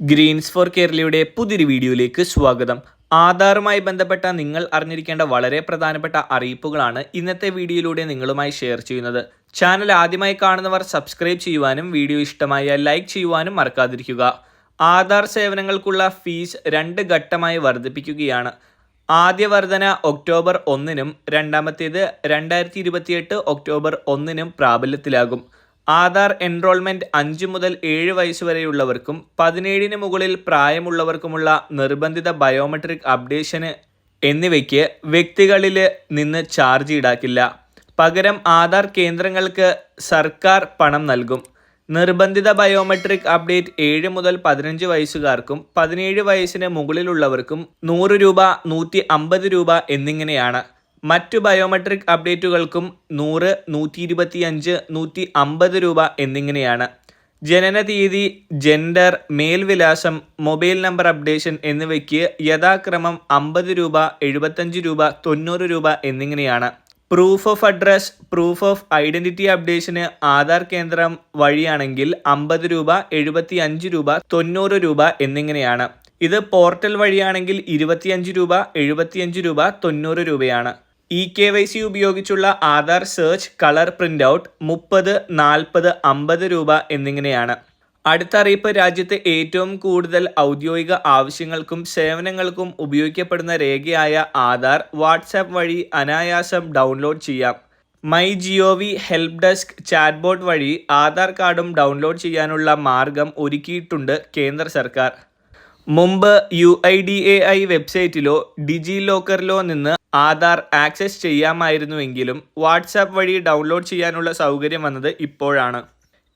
Green's four കേരളയുടെ പുതിയൊരു വീഡിയോയിലേക്ക് സ്വാഗതം. ആധാറുമായി ബന്ധപ്പെട്ട നിങ്ങൾ അറിഞ്ഞിരിക്കേണ്ട വളരെ പ്രധാനപ്പെട്ട അറിയിപ്പുകളാണ് ഇന്നത്തെ വീഡിയോയിലൂടെ നിങ്ങളുമായി ഷെയർ ചെയ്യുന്നത്. ചാനൽ ആദ്യമായി കാണുന്നവർ സബ്സ്ക്രൈബ് ചെയ്യുവാനും വീഡിയോ ഇഷ്ടമായ ലൈക്ക് ചെയ്യുവാനും മറക്കാതിരിക്കുക. ആധാർ സേവനങ്ങൾക്കുള്ള ഫീസ് രണ്ട് ഘട്ടമായി വർദ്ധിപ്പിക്കുകയാണ്. ആദ്യ വർധന ഒക്ടോബർ ഒന്നിനും രണ്ടാമത്തേത് രണ്ടായിരത്തി ഇരുപത്തിയെട്ട് ഒക്ടോബർ ഒന്നിനും പ്രാബല്യത്തിലാകും. ആധാർ എൻറോൾമെന്റ് അഞ്ച് മുതൽ ഏഴ് വയസ്സ് വരെയുള്ളവർക്കും പതിനേഴിന് മുകളിൽ പ്രായമുള്ളവർക്കുമുള്ള നിർബന്ധിത ബയോമെട്രിക് അപ്ഡേഷന് എന്നിവയ്ക്ക് വ്യക്തികളിൽ നിന്ന് ചാർജ് ഈടാക്കില്ല. പകരം ആധാർ കേന്ദ്രങ്ങൾക്ക് സർക്കാർ പണം നൽകും. നിർബന്ധിത ബയോമെട്രിക് അപ്ഡേറ്റ് ഏഴ് മുതൽ പതിനഞ്ച് വയസ്സുകാർക്കും പതിനേഴ് വയസ്സിന് മുകളിലുള്ളവർക്കും നൂറ് രൂപ നൂറ്റി അമ്പത് രൂപ എന്നിങ്ങനെയാണ്. മറ്റു ബയോമെട്രിക് അപ്ഡേറ്റുകൾക്കും നൂറ് നൂറ്റി ഇരുപത്തിയഞ്ച് നൂറ്റി അമ്പത് രൂപ എന്നിങ്ങനെയാണ്. ജനന തീയതി ജെൻഡർ മേൽവിലാസം മൊബൈൽ നമ്പർ അപ്ഡേഷൻ എന്നിവയ്ക്ക് യഥാക്രമം അമ്പത് രൂപ എഴുപത്തഞ്ച് രൂപ തൊണ്ണൂറ് രൂപ എന്നിങ്ങനെയാണ്. Proof of address proof of identity അപ്ഡേഷന് ആധാർ കേന്ദ്രം വഴിയാണെങ്കിൽ അമ്പത് രൂപ എഴുപത്തി അഞ്ച് രൂപ തൊണ്ണൂറ് രൂപ എന്നിങ്ങനെയാണ്. ഇത് പോർട്ടൽ വഴിയാണെങ്കിൽ ഇരുപത്തിയഞ്ച് രൂപ എഴുപത്തിയഞ്ച് രൂപ തൊണ്ണൂറ് രൂപയാണ്. ഇ കെ വൈ സി ഉപയോഗിച്ചുള്ള Aadhaar search colour print out മുപ്പത് നാൽപ്പത് അമ്പത് രൂപ എന്നിങ്ങനെയാണ്. അടുത്ത അറിയിപ്പ് രാജ്യത്തെ ഏറ്റവും കൂടുതൽ ഔദ്യോഗിക ആവശ്യങ്ങൾക്കും സേവനങ്ങൾക്കും ഉപയോഗിക്കപ്പെടുന്ന രേഖയായ ആധാർ വാട്സാപ്പ് വഴി അനായാസം ഡൗൺലോഡ് ചെയ്യാം. My G O V help desk chatbot വഴി ആധാർ കാർഡും ഡൗൺലോഡ് ചെയ്യാനുള്ള മാർഗം ഒരുക്കിയിട്ടുണ്ട് കേന്ദ്ര സർക്കാർ. മുമ്പ് U I D A I വെബ്സൈറ്റിലോ ഡിജി ലോക്കറിലോ നിന്ന് ആധാർ ആക്സസ് ചെയ്യാമായിരുന്നുവെങ്കിലും വാട്സാപ്പ് വഴി ഡൗൺലോഡ് ചെയ്യാനുള്ള സൗകര്യം വന്നത് ഇപ്പോഴാണ്.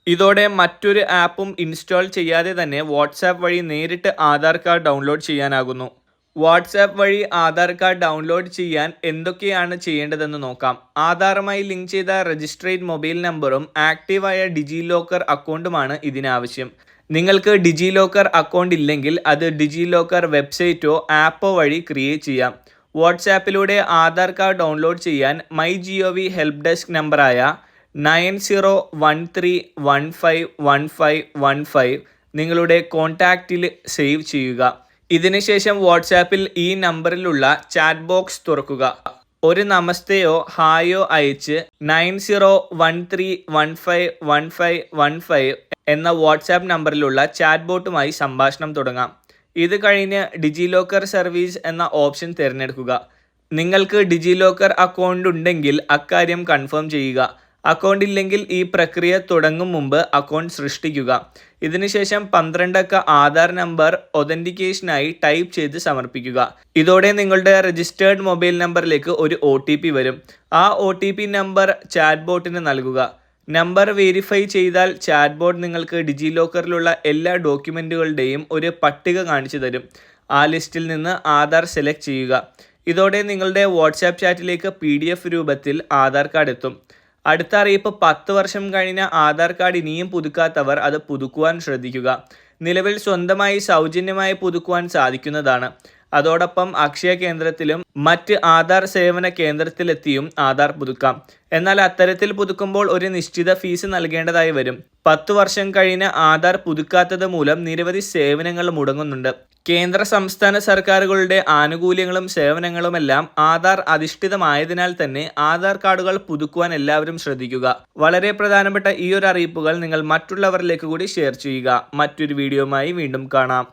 ഇതോടെ മറ്റൊരു ആപ്പും ഇൻസ്റ്റാൾ ചെയ്യാതെ തന്നെ വാട്സാപ്പ് വഴി നേരിട്ട് ആധാർ കാർഡ് ഡൗൺലോഡ് ചെയ്യാനാകുന്നു. വാട്സാപ്പ് വഴി ആധാർ കാർഡ് ഡൗൺലോഡ് ചെയ്യാൻ എന്തൊക്കെയാണ് ചെയ്യേണ്ടതെന്ന് നോക്കാം. ആധാറുമായി ലിങ്ക് ചെയ്ത രജിസ്ട്രേഡ് മൊബൈൽ നമ്പറും ആക്റ്റീവായ ഡിജി ലോക്കർ അക്കൗണ്ടുമാണ് ഇതിനാവശ്യം. നിങ്ങൾക്ക് ഡിജി ലോക്കർ അക്കൗണ്ട് ഇല്ലെങ്കിൽ അത് ഡിജി ലോക്കർ വെബ്സൈറ്റോ ആപ്പോ വഴി ക്രിയേറ്റ് ചെയ്യാം. വാട്സാപ്പിലൂടെ ആധാർ കാർഡ് ഡൗൺലോഡ് ചെയ്യാൻ മൈ ജിഒ വി ഹെൽപ്പ് ഡെസ്ക് നമ്പറായ nine zero one three one five one five one five നിങ്ങളുടെ കോൺടാക്റ്റിൽ സേവ് ചെയ്യുക. ഇതിനുശേഷം വാട്സാപ്പിൽ ഈ നമ്പറിലുള്ള ചാറ്റ് ബോക്സ് തുറക്കുക. ഒരു നമസ്തയോ ഹായോ അയച്ച് nine zero one three one five one five one five എന്ന വാട്സാപ്പ് നമ്പറിലുള്ള ചാറ്റ് ബോട്ടുമായി സംഭാഷണം തുടങ്ങാം. ഇത് കഴിഞ്ഞ് ഡിജി ലോക്കർ സർവീസ് എന്ന ഓപ്ഷൻ തിരഞ്ഞെടുക്കുക. നിങ്ങൾക്ക് ഡിജി ലോക്കർ അക്കൗണ്ട് ഉണ്ടെങ്കിൽ അക്കാര്യം കൺഫേം ചെയ്യുക. അക്കൗണ്ട് ഇല്ലെങ്കിൽ ഈ പ്രക്രിയ തുടങ്ങും മുമ്പ് അക്കൗണ്ട് സൃഷ്ടിക്കുക. ഇതിനുശേഷം പന്ത്രണ്ടക്ക ആധാർ നമ്പർ ഒതന്റിക്കേഷനായി ടൈപ്പ് ചെയ്ത് സമർപ്പിക്കുക. ഇതോടെ നിങ്ങളുടെ രജിസ്റ്റേർഡ് മൊബൈൽ നമ്പറിലേക്ക് ഒരു ഒ വരും. ആ ഒ നമ്പർ ചാറ്റ് ബോട്ടിന് നൽകുക. നമ്പർ വെരിഫൈ ചെയ്താൽ ചാറ്റ് ബോട്ട് നിങ്ങൾക്ക് ഡിജി ലോക്കറിലുള്ള എല്ലാ ഡോക്യുമെന്റുകളുടെയും ഒരു പട്ടിക കാണിച്ചു തരും. ആ ലിസ്റ്റിൽ നിന്ന് ആധാർ സെലക്ട് ചെയ്യുക. ഇതോടെ നിങ്ങളുടെ വാട്സാപ്പ് ചാറ്റിലേക്ക് പി രൂപത്തിൽ ആധാർ കാർഡ് എത്തും. അടുത്ത അറിയിപ്പ് പത്ത് വർഷം കഴിഞ്ഞ ആധാർ കാർഡ് ഇനിയും പുതുക്കാത്തവർ അത് പുതുക്കുവാൻ ശ്രദ്ധിക്കുക. നിലവിൽ സ്വന്തമായി സൗജന്യമായി പുതുക്കുവാൻ സാധിക്കുന്നതാണ്. അതോടൊപ്പം അക്ഷയ കേന്ദ്രത്തിലും മറ്റ് ആധാർ സേവന കേന്ദ്രത്തിലെത്തിയും ആധാർ പുതുക്കാം. എന്നാൽ അത്തരത്തിൽ പുതുക്കുമ്പോൾ ഒരു നിശ്ചിത ഫീസ് നൽകേണ്ടതായി വരും. പത്തു വർഷം കഴിഞ്ഞ ആധാർ പുതുക്കാത്തത് മൂലം നിരവധി സേവനങ്ങൾ മുടങ്ങുന്നുണ്ട്. കേന്ദ്ര സംസ്ഥാന സർക്കാരുകളുടെ ആനുകൂല്യങ്ങളും സേവനങ്ങളുമെല്ലാം ആധാർ അധിഷ്ഠിതമായതിനാൽ തന്നെ ആധാർ കാർഡുകൾ പുതുക്കുവാൻ എല്ലാവരും ശ്രദ്ധിക്കുക. വളരെ പ്രധാനപ്പെട്ട ഈ ഒരു അറിയിപ്പുകൾ നിങ്ങൾ മറ്റുള്ളവരിലേക്ക് കൂടി ഷെയർ ചെയ്യുക. മറ്റൊരു വീഡിയോയുമായി വീണ്ടും കാണാം.